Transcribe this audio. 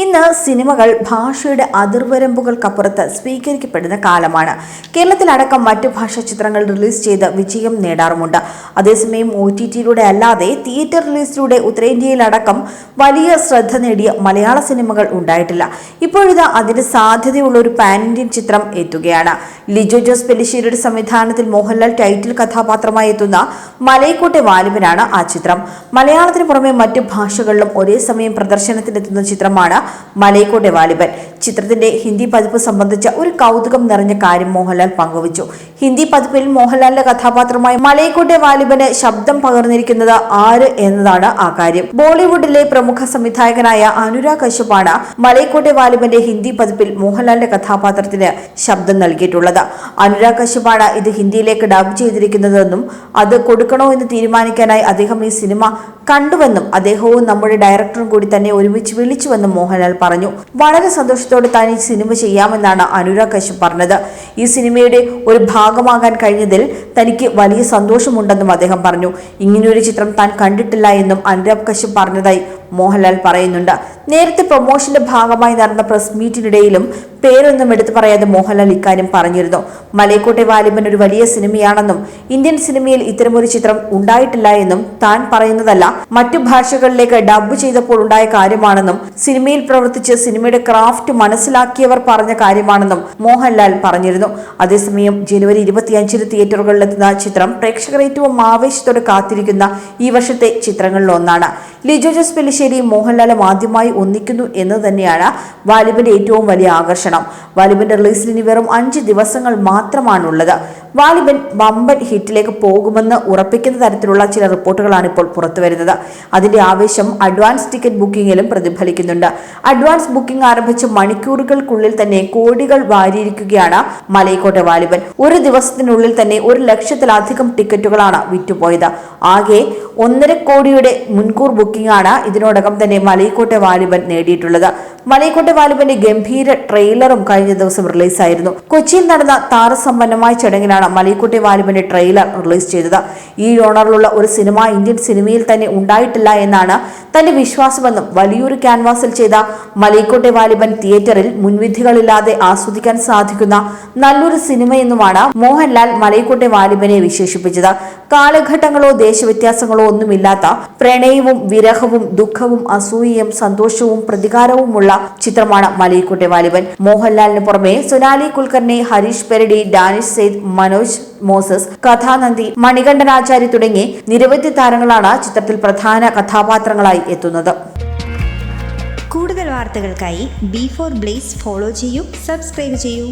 ഇന്ന് സിനിമകൾ ഭാഷയുടെ അതിർവരമ്പുകൾക്കപ്പുറത്ത് സ്വീകരിക്കപ്പെടുന്ന കാലമാണ്. കേരളത്തിലടക്കം മറ്റു ഭാഷാ ചിത്രങ്ങൾ റിലീസ് ചെയ്ത് വിജയം നേടാറുമുണ്ട്. അതേസമയം ഒ ടി ടിയിലൂടെ അല്ലാതെ തിയേറ്റർ റിലീസിലൂടെ ഉത്തരേന്ത്യയിലടക്കം വലിയ ശ്രദ്ധ നേടിയ മലയാള സിനിമകൾ ഉണ്ടായിട്ടില്ല. ഇപ്പോഴിതാ അതിന് സാധ്യതയുള്ള ഒരു പാൻ ഇന്ത്യൻ ചിത്രം എത്തുകയാണ്. ലിജോ ജോസ് പെലിശ്ശേരിയുടെ സംവിധാനത്തിൽ മോഹൻലാൽ ടൈറ്റിൽ കഥാപാത്രമായി എത്തുന്ന മലയക്കോട്ടെ വാലിബനാണ് ആ ചിത്രം. മലയാളത്തിന് പുറമെ മറ്റു ഭാഷകളിലും ഒരേ സമയം പ്രദർശനത്തിനെത്തുന്ന ചിത്രമാണ് മലയക്കോട്ടെ വാലിബൻ. ചിത്രത്തിന്റെ ഹിന്ദി പതിപ്പ് സംബന്ധിച്ച ഒരു കൗതുകം നിറഞ്ഞ കാര്യം മോഹൻലാൽ പങ്കുവച്ചു. ഹിന്ദി പതിപ്പിൽ മോഹൻലാലിന്റെ കഥാപാത്രമായി മലയക്കോട്ടെ വാലിബന് ശബ്ദം പകർന്നിരിക്കുന്നത് ആര് എന്നതാണ് ആ കാര്യം. ബോളിവുഡിലെ പ്രമുഖ സംവിധായകനായ അനുരാഗ് കശ്യപാണ് മലയക്കോട്ടെ വാലിബന്റെ ഹിന്ദി പതിപ്പിൽ മോഹൻലാലിന്റെ കഥാപാത്രത്തിന് ശബ്ദം നൽകിയിട്ടുള്ളത്. അനുരാഗ് കശ്യപാണ് ഇത് ഹിന്ദിയിലേക്ക് ഡബ് ചെയ്തിരിക്കുന്നതെന്നും അത് കൊടുക്കണോ എന്ന് തീരുമാനിക്കാനായി അദ്ദേഹം ഈ സിനിമ കണ്ടുവെന്നും അദ്ദേഹവും നമ്മുടെ ഡയറക്ടറും കൂടി തന്നെ ഒരുമിച്ച് വിളിച്ചുവെന്നും മോഹൻലാൽ പറഞ്ഞു. വളരെ സന്തോഷത്തോടെ താൻ ഈ സിനിമ ചെയ്യാമെന്നാണ് അനുരാഗ് കശ്യപ് പറഞ്ഞത്. ഈ സിനിമയുടെ ഒരു ഭാഗമാകാൻ കഴിഞ്ഞതിൽ തനിക്ക് വലിയ സന്തോഷമുണ്ടെന്നും അദ്ദേഹം പറഞ്ഞു. ഇങ്ങനെയൊരു ചിത്രം താൻ കണ്ടിട്ടില്ല എന്നും അനുരാഗ് കശ്യപ് പറഞ്ഞതായി മോഹൻലാൽ പറയുന്നുണ്ട്. നേരത്തെ പ്രൊമോഷന്റെ ഭാഗമായി നടന്ന പ്രസ് മീറ്റിനിടയിലും പേരൊന്നും എടുത്തു പറയാതെ മോഹൻലാൽ ഇക്കാര്യം പറഞ്ഞിരുന്നു. മലയക്കോട്ടെ വാലിബൻ ഒരു വലിയ സിനിമയാണെന്നും ഇന്ത്യൻ സിനിമയിൽ ഇത്തരമൊരു ചിത്രം ഉണ്ടായിട്ടില്ല എന്നും താൻ പറയുന്നതല്ല. മറ്റു ഭാഷകളിലേക്ക് ഡബ് ചെയ്തപ്പോൾ ഉണ്ടായ കാര്യമാണെന്നും സിനിമയിൽ പ്രവർത്തിച്ച് സിനിമയുടെ ക്രാഫ്റ്റ് മനസ്സിലാക്കിയവർ പറഞ്ഞ കാര്യമാണെന്നും മോഹൻലാൽ പറഞ്ഞിരുന്നു. അതേസമയം ജനുവരി ഇരുപത്തിയഞ്ചിന് തിയേറ്ററുകളിലെത്തുന്ന ചിത്രം പ്രേക്ഷകർ ഏറ്റവും ആവേശത്തോടെ കാത്തിരിക്കുന്ന ഈ വർഷത്തെ ചിത്രങ്ങളിൽ ഒന്നാണ്. ലിജോ ജോസ് പെല്ലിശ്ശേരി മോഹൻലാലും ആദ്യമായി ഒന്നിക്കുന്നു എന്ന് തന്നെയാണ് വാലിബിന്റെ ഏറ്റവും വലിയ ആകർഷണം. വാലിബിന്റെ റിലീസിന് വെറും അഞ്ച് ദിവസങ്ങൾ മാത്രമാണുള്ളത്. വാലിബൻ വമ്പൻ ഹിറ്റിലേക്ക് പോകുമെന്ന് ഉറപ്പിക്കുന്ന തരത്തിലുള്ള ചില റിപ്പോർട്ടുകളാണ് ഇപ്പോൾ പുറത്തുവരുന്നത്. അതിന്റെ ആവേശം അഡ്വാൻസ് ടിക്കറ്റ് ബുക്കിംഗിലും പ്രതിഫലിക്കുന്നുണ്ട്. അഡ്വാൻസ് ബുക്കിംഗ് ആരംഭിച്ച മണിക്കൂറുകൾക്കുള്ളിൽ തന്നെ കോടികൾ വാരിയിരിക്കുകയാണ് മലയക്കോട്ടെ വാലിബൻ. ഒരു ദിവസത്തിനുള്ളിൽ തന്നെ ഒരു ലക്ഷത്തിലധികം ടിക്കറ്റുകളാണ് വിറ്റുപോയത്. ആകെ ഒന്നര കോടിയുടെ മുൻകൂർ ബുക്കിംഗ് ആണ് ഇതിനോടകം തന്നെ മലയക്കോട്ടെ വാലിബൻ നേടിയിട്ടുള്ളത്. മലയക്കോട്ടെ വാലിബന്റെ ഗംഭീര ട്രെയിലറും കഴിഞ്ഞ ദിവസം റിലീസായിരുന്നു. കൊച്ചിയിൽ നടന്ന താരസമ്പന്നമായ ചടങ്ങിലാണ് മലയക്കോട്ടെ വാലിബന്റെ ട്രെയിലർ റിലീസ് ചെയ്തത്. ഈ ഓണറിലുള്ള ഒരു സിനിമ ഇന്ത്യൻ സിനിമയിൽ തന്നെ ഉണ്ടായിട്ടില്ല എന്നാണ് തന്റെ വിശ്വാസമെന്നും വലിയൊരു ക്യാൻവാസിൽ ചെയ്ത മലയക്കോട്ടെ വാലിബൻ തിയേറ്ററിൽ മുൻവിധികളില്ലാതെ ആസ്വദിക്കാൻ സാധിക്കുന്ന നല്ലൊരു സിനിമയെന്നുമാണ് മോഹൻലാൽ മലയക്കോട്ടെ വാലിബനെ വിശേഷിപ്പിച്ചത്. കാലഘട്ടങ്ങളോ ദേശവ്യത്യാസങ്ങളോ ഒന്നുമില്ലാത്ത പ്രണയവും വിരഹവും ദുഃഖവും അസൂയയും സന്തോഷവും പ്രതികാരവുമുള്ള ചിത്രമാണ് മലയിക്കുട്ടി വാലിബൻ. മോഹൻലാലിന് പുറമെ സുനാലി കുൽക്കർണി ഹരീഷ് പെരടി ഡാനിഷ് സെയ്ദ് മനോജ് മോസസ് കഥാനന്ദി മണികണ്ഠനാചാരി തുടങ്ങി നിരവധി താരങ്ങളാണ് ചിത്രത്തിൽ പ്രധാന കഥാപാത്രങ്ങളായി എത്തുന്നത്. കൂടുതൽ വാർത്തകൾക്കായി ബി ഫോർ ബ്ലേസ് ഫോളോ ചെയ്യൂ സബ്സ്ക്രൈബ് ചെയ്യൂ.